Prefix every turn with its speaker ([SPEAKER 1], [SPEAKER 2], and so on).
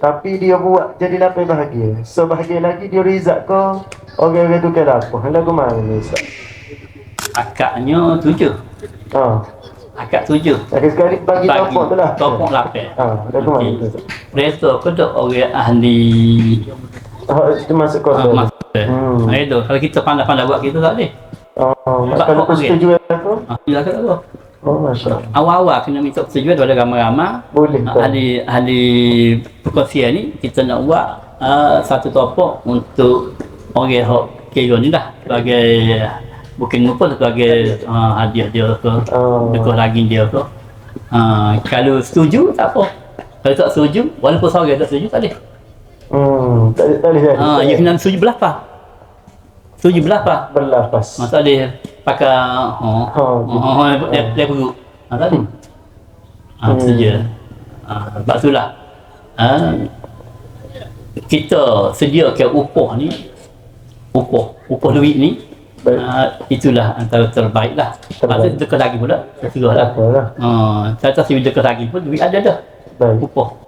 [SPEAKER 1] Tapi dia buat jadi lapis bahagia. So bahagia lagi dia rizak kau. Orang-orang tu kira apa? Lagu mana ni Ustaz?
[SPEAKER 2] Akaknya tujuh.
[SPEAKER 1] Ha.
[SPEAKER 2] Akak tujuh.
[SPEAKER 1] Lagi sekali bagi topok tu lah.
[SPEAKER 2] Topok lapis.
[SPEAKER 1] Ha, lagu mana
[SPEAKER 2] Okey.
[SPEAKER 1] tu Ustaz?
[SPEAKER 2] Kereta aku tu orang ahli
[SPEAKER 1] Oh, itu masuk kau
[SPEAKER 2] uh, masa.
[SPEAKER 1] Hmm.
[SPEAKER 2] Itu kalau kita pandai-pandai buat kita tak boleh.
[SPEAKER 1] Oh,
[SPEAKER 2] Tak
[SPEAKER 1] kalau
[SPEAKER 2] kau
[SPEAKER 1] persetujuan aku?
[SPEAKER 2] Ah, bila kata aku.
[SPEAKER 1] Oh, Masya.
[SPEAKER 2] Awal-awal kena minta persetujuan daripada ramai-ramai.
[SPEAKER 1] Boleh
[SPEAKER 2] Ah, ahli ahli perkongsian ni kita nak buat uh, satu topok untuk orang yang kira ni lah sebagai bukan lupa sebagai uh, hadiah dia ke
[SPEAKER 1] Oh.
[SPEAKER 2] dekat lagi dia ke uh, kalau setuju tak apa kalau tak setuju walaupun seorang tak setuju tak boleh
[SPEAKER 1] Hmm, tak tak boleh jadi.
[SPEAKER 2] uh, you kena setuju belah apa setuju belah apa
[SPEAKER 1] berlapas.
[SPEAKER 2] uh, tak boleh pakai oh,
[SPEAKER 1] Ha,
[SPEAKER 2] oh, dia, dia perut uh, tak boleh uh,
[SPEAKER 1] Hmm.
[SPEAKER 2] setuju uh, sebab itulah. Uh, kita sediakan upah ni? Upah upah duit ni?
[SPEAKER 1] Baik.
[SPEAKER 2] uh, itulah antara terbaik lah. Lepas tu dekat lagi pula. Terserah lah.
[SPEAKER 1] Tak apalah.
[SPEAKER 2] uh, tak dekat lagi pun duit ada dah.
[SPEAKER 1] Baik.
[SPEAKER 2] upah